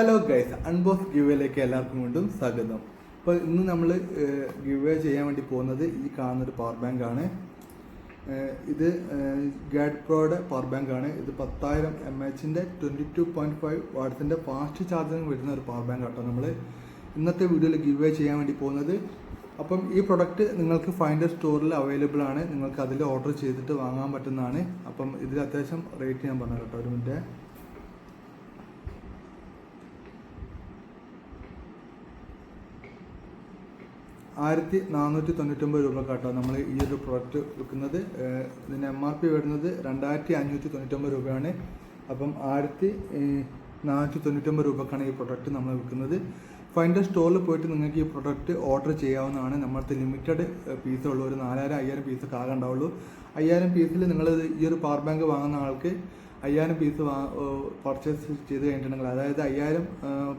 Hello guys unbox ഗിവേയിലേക്ക് എല്ലാവർക്കും വീണ്ടും സ്വാഗതം. അപ്പോൾ ഇന്ന് നമ്മൾ ഗിവേ ചെയ്യാൻ വേണ്ടി പോകുന്നത് ഈ കാണുന്നൊരു പവർ ബാങ്ക് ആണ്. ഇത് ഗാഡ് പ്രോയുടെ പവർ ബാങ്ക് ആണ്. ഇത് പത്തായിരം എം എച്ചിന്റെ ട്വന്റി ടു പോയിന്റ് ഫൈവ് വാട്ട്സിന്റെ ഫാസ്റ്റ് ചാർജിങ് വരുന്ന ഒരു പവർ ബാങ്ക് ആട്ടോ നമ്മൾ ഇന്നത്തെ വീഡിയോയിൽ ഗിവേ ചെയ്യാൻ വേണ്ടി പോകുന്നത്. അപ്പം ഈ പ്രൊഡക്റ്റ് നിങ്ങൾക്ക് ഫൈൻഡർ സ്റ്റോറിൽ അവൈലബിൾ ആണ്. നിങ്ങൾക്ക് അതിൽ ഓർഡർ ചെയ്തിട്ട് വാങ്ങാൻ പറ്റുന്നതാണ്. അപ്പം ഇതിൽ അത്യാവശ്യം റേറ്റ് ഞാൻ പറഞ്ഞു കേട്ടോ ഒരു മിനിറ്റ് ആയിരത്തി നാനൂറ്റി തൊണ്ണൂറ്റൊമ്പത് രൂപ കേട്ടോ നമ്മൾ ഈ ഒരു പ്രോഡക്റ്റ് വിൽക്കുന്നത് ഇതിന് എം ആർ പി വരുന്നത് രണ്ടായിരത്തി അഞ്ഞൂറ്റി തൊണ്ണൂറ്റൊമ്പത് രൂപയാണ്. അപ്പം ആയിരത്തി നാനൂറ്റി തൊണ്ണൂറ്റൊമ്പത് രൂപക്കാണ് ഈ പ്രൊഡക്റ്റ് നമ്മൾ വിൽക്കുന്നത് ഫൈന്റെ സ്റ്റോറിൽ പോയിട്ട് നിങ്ങൾക്ക് ഈ പ്രൊഡക്റ്റ് ഓർഡർ ചെയ്യാവുന്നതാണ്. നമ്മളത്തെ ലിമിറ്റഡ് പീസേ ഉള്ളൂ. ഒരു നാലായിരം അയ്യായിരം പീസൊക്കെ ആകെ ഉണ്ടാവുള്ളൂ. അയ്യായിരം പീസിൽ നിങ്ങൾ ഈ ഒരു പവർ ബാങ്ക് വാങ്ങുന്ന ആൾക്ക് അയ്യായിരം പീസ് വാ പർച്ചേസ് ചെയ്ത് കഴിഞ്ഞിട്ടുണ്ടെങ്കിൽ അതായത് അയ്യായിരം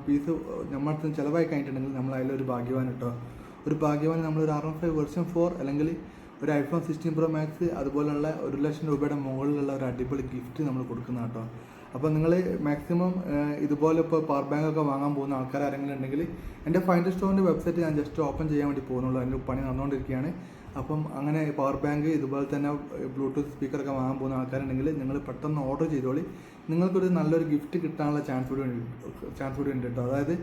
പീസ് നമ്മളടുത്ത് ചിലവായി കഴിഞ്ഞിട്ടുണ്ടെങ്കിൽ നമ്മൾ അതിലൊരു ഭാഗ്യവാൻ കേട്ടോ. ഒരു ഭാഗ്യവാൻ നമ്മൾ ഒരു ആർ ഫൈവ് വെർഷൻ ഫോർ അല്ലെങ്കിൽ ഒരു ഐഫോൺ സിക്സ്റ്റീൻ പ്രോ മാക്സ് അതുപോലുള്ള ഒരു ലക്ഷം രൂപയുടെ മുകളിലുള്ള ഒരു അടിപൊളി ഗിഫ്റ്റ് നമ്മൾ കൊടുക്കുന്ന കേട്ടോ. അപ്പോൾ നിങ്ങൾ മാക്സിമം ഇതുപോലെ ഇപ്പോൾ പവർ ബാങ്ക് ഒക്കെ വാങ്ങാൻ പോകുന്ന ആൾക്കാർ ആരെങ്കിലും ഉണ്ടെങ്കിൽ എന്റെ ഫൈൻഡ് സ്റ്റോറിന്റെ വെബ്സൈറ്റ് ഞാൻ ജസ്റ്റ് ഓപ്പൺ ചെയ്യാൻ വേണ്ടി പോകുന്നുള്ളൂ. അതിന്റെ പണി നടന്നുകൊണ്ടിരിക്കുകയാണ്. അപ്പം അങ്ങനെ പവർ ബാങ്ക് ഇതുപോലെ തന്നെ ബ്ലൂടൂത്ത് സ്പീക്കറൊക്കെ വാങ്ങാൻ പോകുന്ന ആൾക്കാരുണ്ടെങ്കിൽ നിങ്ങൾ പെട്ടെന്ന് ഓർഡർ ചെയ്തോളി. നിങ്ങൾക്കൊരു നല്ലൊരു ഗിഫ്റ്റ് കിട്ടാനുള്ള ചാൻസ് കൂടി ഉണ്ട് ചാൻസ് കൂടി ഉണ്ട് കേട്ടോ. അതായത്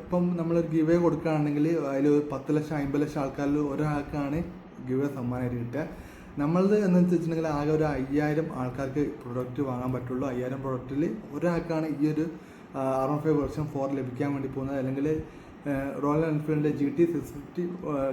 ഇപ്പം നമ്മളൊരു ഗിവേ കൊടുക്കുകയാണെങ്കിൽ അതിൽ പത്ത് ലക്ഷം അമ്പത് ലക്ഷം ആൾക്കാരിൽ ഒരാൾക്കാണ് ഗിവേ സമ്മാനമായിട്ട് കിട്ടുക. നമ്മളത് എന്ന് വെച്ചിട്ടുണ്ടെങ്കിൽ ആകെ ഒരു അയ്യായിരം ആൾക്കാർക്ക് പ്രൊഡക്റ്റ് വാങ്ങാൻ പറ്റുള്ളൂ. അയ്യായിരം പ്രൊഡക്റ്റിൽ ഒരാൾക്കാണ് ഈ ഒരു ആർ എം ഫൈവ് ഫോർ ലഭിക്കാൻ വേണ്ടി പോകുന്നത്. അല്ലെങ്കിൽ റോയൽ എൻഫീൽഡിന്റെ ജി ടി സിക്സ് ഫിഫ്റ്റി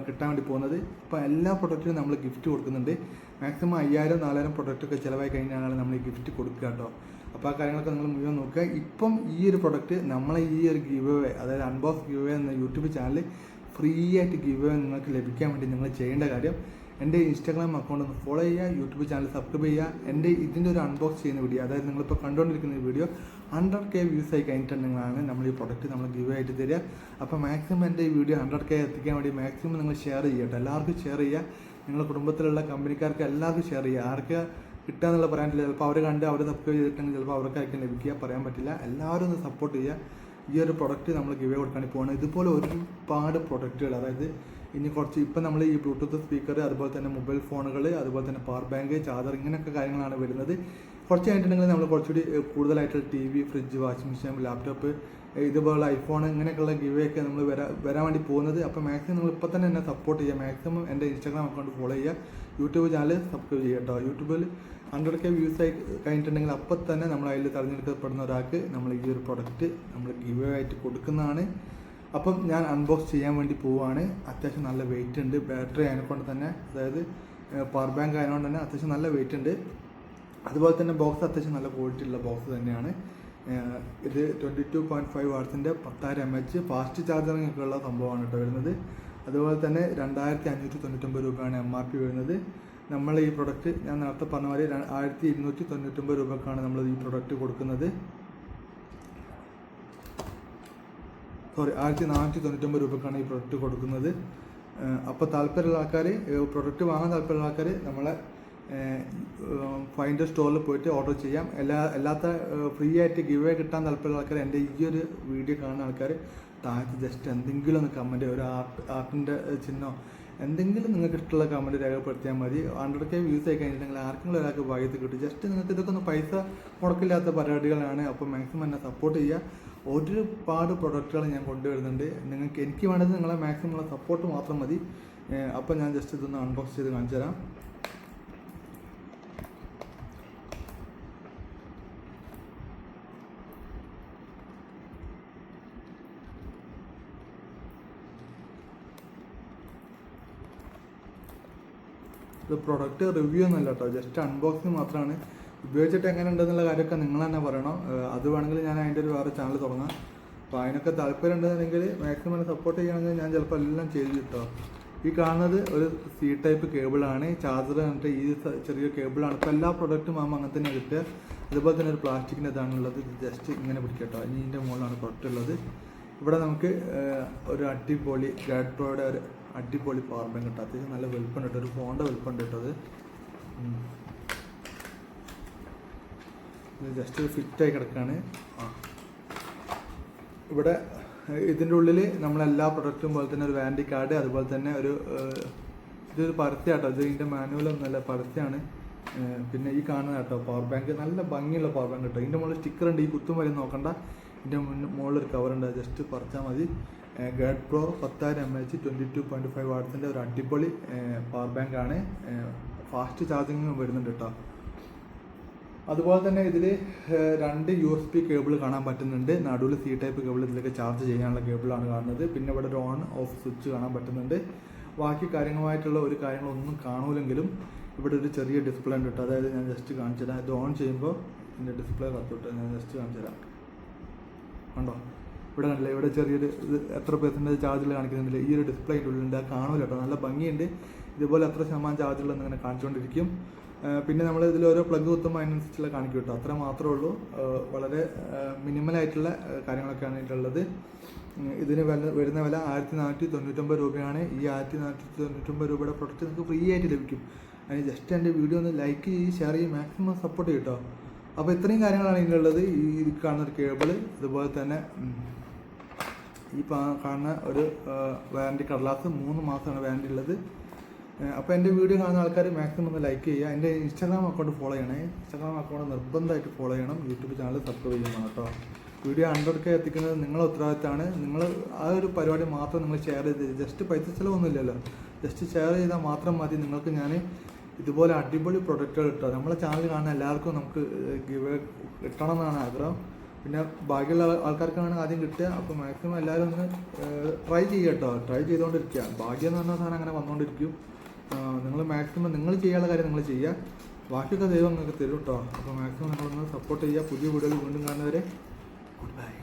കിട്ടാൻ വേണ്ടി പോകുന്നത്. ഇപ്പോൾ എല്ലാ പ്രൊഡക്റ്റിനും നമ്മൾ ഗിഫ്റ്റ് കൊടുക്കുന്നുണ്ട്. മാക്സിമം അയ്യായിരം നാലായിരം പ്രൊഡക്റ്റൊക്കെ ചിലവായി കഴിഞ്ഞാണ് നമ്മൾ ഈ ഗിഫ്റ്റ് കൊടുക്കുക കേട്ടോ. അപ്പോൾ ആ കാര്യങ്ങളൊക്കെ നിങ്ങൾ മുഴുവൻ നോക്കുക. ഇപ്പം ഈ ഒരു പ്രൊഡക്റ്റ് നമ്മളെ ഈ ഒരു ഗീവ് അവേ അതായത് അൺബോക്സ് ഗീവ് എന്ന യൂട്യൂബ് ചാനൽ ഫ്രീ ആയിട്ട് ഗീവ് നിങ്ങൾക്ക് ലഭിക്കാൻ വേണ്ടി നിങ്ങൾ ചെയ്യേണ്ട കാര്യം എന്റെ ഇൻസ്റ്റാഗ്രാം അക്കൗണ്ട് ഒന്ന് ഫോളോ ചെയ്യുക യൂട്യൂബ് ചാനൽ സബ്സ്ക്രൈബ് ചെയ്യുക. എന്റെ ഇതിന്റെ ഒരു അൺബോക്സ് ചെയ്യുന്ന വീഡിയോ അതായത് നിങ്ങളിപ്പോൾ കണ്ടുകൊണ്ടിരിക്കുന്ന വീഡിയോ ഹൺഡ്രഡ് കെ വ്യൂസ് ആയി കഴിഞ്ഞിട്ടുണ്ടെങ്കിലാണ് നമ്മൾ ഈ പ്രൊഡക്റ്റ് നമ്മൾ ഗിവ് ആയിട്ട് തരിക. അപ്പോൾ മാക്സിമം എന്റെ ഈ വീഡിയോ ഹൺഡ്രഡ് കെ എത്തിക്കാൻ വേണ്ടി മാക്സിമം നിങ്ങൾ ഷെയർ ചെയ്യട്ടെ. എല്ലാവർക്കും ഷെയർ ചെയ്യുക. നിങ്ങളുടെ കുടുംബത്തിലുള്ള കമ്പനിക്കാർക്ക് എല്ലാവർക്കും ഷെയർ ചെയ്യുക. ആർക്ക് കിട്ടുക എന്നുള്ള പറയാൻ ചിലപ്പോൾ അവർ കണ്ട് അവർ സബ്സ്ക്രൈബ് ചെയ്തിട്ടുണ്ടെങ്കിൽ ചിലപ്പോൾ അവർക്കായിരിക്കും ലഭിക്കുക. പറയാൻ പറ്റില്ല. എല്ലാവരും ഒന്ന് സപ്പോർട്ട് ചെയ്യുക. ഈ ഒരു പ്രൊഡക്റ്റ് നമ്മൾ ഗിവ് കൊടുക്കാൻ പോകുന്നത് ഇതുപോലെ ഒരുപാട് പ്രൊഡക്റ്റുകൾ അതായത് ഇനി കുറച്ച് ഇപ്പം നമ്മൾ ഈ ബ്ലൂടൂത്ത് സ്പീക്കർ അതുപോലെ തന്നെ മൊബൈൽ ഫോണുകൾ അതുപോലെ തന്നെ പവർ ബാങ്ക് ചാർജർ ഇങ്ങനെയൊക്കെ കാര്യങ്ങളാണ് വരുന്നത്. കുറച്ച് കഴിഞ്ഞിട്ടുണ്ടെങ്കിൽ നമ്മൾ കുറച്ചുകൂടി കൂടുതലായിട്ടുള്ള കൂടുതലായിട്ട് T V fridge washing machine laptop ഇതുപോലെ ഐഫോൺ ഇങ്ങനെയൊക്കെയുള്ള ഗിവ് ഒക്കെ നമ്മൾ വരാ വരാൻ വേണ്ടി പോകുന്നത്. അപ്പോൾ മാക്സിമം നിങ്ങൾ ഇപ്പോൾ തന്നെ എന്നെ സപ്പോർട്ട് ചെയ്യുക. മാക്സിമം എന്റെ ഇൻസ്റ്റാഗ്രാം അക്കൗണ്ട് ഫോളോ ചെയ്യുക. യൂട്യൂബ് ചാനൽ സബ്സ്ക്രൈബ് ചെയ്യുക കേട്ടോ. യൂട്യൂബിൽ ഹൺഡ്രഡ് കെ വ്യൂസ് ആയി കഴിഞ്ഞിട്ടുണ്ടെങ്കിൽ അപ്പോൾ തന്നെ നമ്മൾ അതിൽ തിരഞ്ഞെടുക്കപ്പെടുന്ന ഒരാൾക്ക് നമ്മൾ ഈ ഒരു പ്രൊഡക്റ്റ് നമ്മൾ ഗിവ് ആയിട്ട് കൊടുക്കുന്നതാണ്. അപ്പം ഞാൻ അൺബോക്സ് ചെയ്യാൻ വേണ്ടി പോവുകയാണ് അത്യാവശ്യം നല്ല വെയിറ്റ് ഉണ്ട്. ബാറ്ററി ആയതുകൊണ്ട് തന്നെ അതായത് പവർ ബാങ്ക് ആയതുകൊണ്ട് തന്നെ അത്യാവശ്യം നല്ല വെയിറ്റ് ഉണ്ട്. അതുപോലെ തന്നെ ബോക്സ് അത്യാവശ്യം നല്ല ക്വാളിറ്റി ഉള്ള ബോക്സ് തന്നെയാണ്. ഇത് ട്വന്റി ടു പോയിന്റ് ഫൈവ് വാട്സിന്റെ പത്തായിരം എം എച്ച് ഫാസ്റ്റ് ചാർജറിംഗ് ഒക്കെ ഉള്ള സംഭവമാണ് കേട്ടോ വരുന്നത്. അതുപോലെ തന്നെ രണ്ടായിരത്തി അഞ്ഞൂറ്റി തൊണ്ണൂറ്റൊമ്പത് രൂപയാണ് എം ആർ പി വരുന്നത്. നമ്മൾ ഈ പ്രൊഡക്റ്റ് ഞാൻ നേരത്തെ പറഞ്ഞ മാതിരി ആയിരത്തി ഇരുന്നൂറ്റി തൊണ്ണൂറ്റൊമ്പത് രൂപക്കാണ് നമ്മൾ ഈ പ്രൊഡക്റ്റ് കൊടുക്കുന്നത്. സോറി ആയിരത്തി നാനൂറ്റി തൊണ്ണൂറ്റൊമ്പത് രൂപക്കാണ് ഈ പ്രൊഡക്റ്റ് കൊടുക്കുന്നത്. അപ്പോൾ താല്പര്യമുള്ള ആൾക്കാർ പ്രൊഡക്റ്റ് വാങ്ങാൻ താല്പര്യമുള്ള ആൾക്കാർ നമ്മളെ ഫൈന്റെ സ്റ്റോറിൽ പോയിട്ട് ഓർഡർ ചെയ്യാം. എല്ലാ അല്ലാത്ത ഫ്രീ ആയിട്ട് ഗിവ് കിട്ടാൻ താല്പര്യമുള്ള ആൾക്കാർ എന്റെ ഈ ഒരു വീഡിയോ കാണുന്ന ആൾക്കാർ താഴത്ത് ജസ്റ്റ് എന്തെങ്കിലും ഒന്ന് കമന്റ് ഒരു ആർട്ട് ആർട്ടിന്റെ ചിഹ്നമോ എന്തെങ്കിലും നിങ്ങൾക്ക് ഇഷ്ടമുള്ള കമന്റ് രേഖപ്പെടുത്തിയാൽ മതി. ഹൺഡ്രഡ് കെ വ്യൂസ് ആയി കഴിഞ്ഞിട്ടുണ്ടെങ്കിൽ ആർക്കെങ്കിലും ഒരാൾക്ക് ഭാഗ്യത്ത് കിട്ടും. ജസ്റ്റ് നിങ്ങൾക്ക് ഇതൊക്കെ ഒന്ന് പൈസ മുടക്കില്ലാത്ത പരിപാടികളാണ്. അപ്പോൾ മാക്സിമം എന്നെ സപ്പോർട്ട് ചെയ്യുക. ഒരുപാട് പ്രൊഡക്റ്റുകൾ ഞാൻ കൊണ്ടുവരുന്നുണ്ട്. നിങ്ങൾക്ക് എനിക്ക് വേണ്ടത് നിങ്ങളെ മാക്സിമം സപ്പോർട്ട് മാത്രം മതി. അപ്പോൾ ഞാൻ ജസ്റ്റ് ഇതൊന്ന് അൺബോക്സ് ചെയ്ത് കാണിച്ചു തരാം. ഇത് പ്രൊഡക്റ്റ് റിവ്യൂ ഒന്നുമല്ല കേട്ടോ. ജസ്റ്റ് അൺബോക്സിങ് മാത്രമാണ് ഉപയോഗിച്ചിട്ട് എങ്ങനെ ഉണ്ടെന്നുള്ള കാര്യമൊക്കെ നിങ്ങൾ തന്നെ പറയണം. അത് വേണമെങ്കിൽ ഞാൻ അതിന്റെ ഒരു വേറെ ചാനൽ തുടങ്ങാം. അപ്പോൾ അതിനൊക്കെ താല്പര്യം ഉണ്ടെന്നുണ്ടെങ്കിൽ മാക്സിമം സപ്പോർട്ട് ചെയ്യുകയാണെങ്കിൽ ഞാൻ ചിലപ്പോൾ എല്ലാം ചെയ്ത് കിട്ടോ ഈ കാണുന്നത് ഒരു സി ടൈപ്പ് കേബിളാണ് ചാർജർ എന്നിട്ട് ഈ ചെറിയ കേബിളാണ് ഇപ്പോൾ എല്ലാ പ്രൊഡക്റ്റും ആകുമ്പോൾ അങ്ങനെ തന്നെ കിട്ടുക അതുപോലെ തന്നെ ഒരു പ്ലാസ്റ്റിക്കിന്റെ ഇതാണുള്ളത്. ഇത് ജസ്റ്റ് ഇങ്ങനെ പിടിക്കട്ടോ ഇനി ഇതിന്റെ മുകളിലാണ് പ്രൊഡക്റ്റ് ഉള്ളത് ഇവിടെ നമുക്ക് ഒരു അടിപൊളി ഗ്രാഡ് പ്രോയുടെ ഒരു അടിപൊളി പവർ ബാങ്ക് കിട്ടും അത്യാവശ്യം നല്ല വലുപ്പം കിട്ടും ഒരു ഫോണിന്റെ വലുപ്പം കിട്ടത് ഇത് ജസ്റ്റ് ഫിറ്റായി കിടക്കുകയാണ്. ഇവിടെ ഇതിന്റെ ഉള്ളിൽ നമ്മളെല്ലാ പ്രൊഡക്റ്റും പോലെ തന്നെ ഒരു വാറണ്ടി കാർഡ് അതുപോലെ തന്നെ ഒരു ഇതൊരു പരസ്യമാട്ടോ ഇത് ഇതിന്റെ മാനുവലൊന്നുമല്ല ഏഹ്, പിന്നെ ഈ കാണുന്ന കേട്ടോ പവർ ബാങ്ക് നല്ല ഭംഗിയുള്ള പവർ ബാങ്ക് കേട്ടോ ഇതിന്റെ മുകളിൽ സ്റ്റിക്കർ ഉണ്ട്. ഈ കുത്തും വരെ നോക്കണ്ട. ഇതിന്റെ മുകളിൽ ഒരു കവർ ഉണ്ട്. ജസ്റ്റ് പറിച്ചാൽ മതി. ഗേഡ് പ്രോ പത്തായിരം M H twenty two point five വാട്ട്സിന്റെ ഒരു അടിപൊളി പവർ ബാങ്ക് ആണ്. ഫാസ്റ്റ് ചാർജിങ്ങും വരുന്നുണ്ട് കേട്ടോ അതുപോലെ തന്നെ ഇതിൽ രണ്ട് യു എസ് പി കേബിൾ കാണാൻ പറ്റുന്നുണ്ട്. നടുവിൽ സി ടൈപ്പ് കേബിൾ ഇതിലേക്ക് ചാർജ് ചെയ്യാനുള്ള കേബിളാണ് കാണുന്നത്. പിന്നെ ഇവിടെ ഒരു ഓൺ ഓഫ് സ്വിച്ച് കാണാൻ പറ്റുന്നുണ്ട്. ബാക്കി കാര്യങ്ങളായിട്ടുള്ള ഒരു കാര്യങ്ങളൊന്നും കാണൂലെങ്കിലും ഇവിടെ ഒരു ചെറിയ ഡിസ്പ്ലേ ഉണ്ട് കേട്ടോ. അതായത് ഞാൻ ജസ്റ്റ് കാണിച്ചു തരാം. ഇത് ഓൺ ചെയ്യുമ്പോൾ ഇതിന്റെ ഡിസ്പ്ലേ കത്തോട്ട് ഞാൻ ജസ്റ്റ് കാണിച്ചു തരാം. കണ്ടോ? ഇവിടെ കണ്ടില്ലേ? ഇവിടെ ചെറിയൊരു ഇത് എത്ര പെർസെന്റേജ് ചാർജിൽ കാണിക്കുന്നുണ്ടല്ലേ ഈ ഒരു ഡിസ്പ്ലേ ഉള്ളിലുണ്ട്. അത് കാണൂല കേട്ടോ? നല്ല ഭംഗിയുണ്ട്. ഇതുപോലെ എത്ര ശതമാനം ചാർജുള്ളതെന്ന് ഇങ്ങനെ കാണിച്ചുകൊണ്ടിരിക്കും ആ, പിന്നെ നമ്മൾ ഇതിൽ ഓരോ പ്ലഗ് കുത്തുമ്പോൾ അതിനനുസരിച്ചുള്ള കാണിക്കും കേട്ടോ. അത്ര മാത്രമേ ഉള്ളൂ. വളരെ മിനിമലായിട്ടുള്ള കാര്യങ്ങളൊക്കെയാണ് ഇതിലുള്ളത്. ഇതിന് വില വരുന്ന വില ആയിരത്തി നാനൂറ്റി തൊണ്ണൂറ്റൊമ്പത് രൂപയാണ്. ഈ ആയിരത്തി നാനൂറ്റി തൊണ്ണൂറ്റൊമ്പത് രൂപയുടെ പ്രൊഡക്റ്റ് നിങ്ങൾക്ക് ഫ്രീ ആയിട്ട് ലഭിക്കും. അതിന് ജസ്റ്റ് എന്റെ വീഡിയോ ഒന്ന് ലൈക്ക് ചെയ്ത് ഷെയർ ചെയ്ത് മാക്സിമം സപ്പോർട്ട് ചെയ്യും കേട്ടോ. അപ്പോൾ ഇത്രയും കാര്യങ്ങളാണ് ഇതിലുള്ളത്. ഈ ഇത് കാണുന്ന ഒരു കേബിൾ അതുപോലെ തന്നെ ഈ കാണുന്ന ഒരു വാറണ്ടി കടലാസ് മൂന്ന് മാസമാണ് വാറണ്ടി ഉള്ളത്. അപ്പോൾ എന്റെ വീഡിയോ കാണുന്ന ആൾക്കാർ മാക്സിമം ഒന്ന് ലൈക്ക് ചെയ്യുക. എന്റെ ഇൻസ്റ്റാഗ്രാം അക്കൗണ്ട് ഫോളോ ചെയ്യണേ. ഇൻസ്റ്റാഗ്രാം അക്കൗണ്ട് നിർബന്ധമായിട്ട് ഫോളോ ചെയ്യണം. യൂട്യൂബ് ചാനൽ സബ്സ്ക്രൈബ് ചെയ്യണം കേട്ടോ. വീഡിയോ ഹൺഡ്രഡ് കെ എത്തിക്കുന്നത് നിങ്ങളെ ഉത്തരവാദിത്തമാണ്. നിങ്ങൾ ആ ഒരു പരിപാടി മാത്രം നിങ്ങൾ ഷെയർ ചെയ്ത് ജസ്റ്റ് പൈസ ചിലവൊന്നുമില്ലല്ലോ. ജസ്റ്റ് ഷെയർ ചെയ്താൽ മാത്രം മതി. നിങ്ങൾക്ക് ഞാൻ ഇതുപോലെ അടിപൊളി പ്രൊഡക്റ്റുകൾ കിട്ടുക നമ്മളെ ചാനൽ കാണുന്ന എല്ലാവർക്കും നമുക്ക് ഗിവ് കിട്ടണം എന്നാണ് ആഗ്രഹം. പിന്നെ ബാക്കിയുള്ള ആൾക്കാർക്കാണ് ആദ്യം കിട്ടുക. അപ്പോൾ മാക്സിമം എല്ലാവരും ഒന്ന് ട്രൈ ചെയ്യട്ടോ ട്രൈ ചെയ്തുകൊണ്ടിരിക്കുക ഭാഗ്യം എന്ന് പറഞ്ഞ സാധനം അങ്ങനെ വന്നുകൊണ്ടിരിക്കും നിങ്ങൾ മാക്സിമം നിങ്ങൾ ചെയ്യാനുള്ള കാര്യം നിങ്ങൾ ചെയ്യുക ബാക്കിയൊക്കെ ദൈവം നിങ്ങൾക്ക് തരും കേട്ടോ അപ്പോൾ മാക്സിമം നിങ്ങളൊന്ന് സപ്പോർട്ട് ചെയ്യുക പുതിയ വീഡിയോയിൽ വീണ്ടും കാണുന്നവരെ ഗുഡ് ബൈ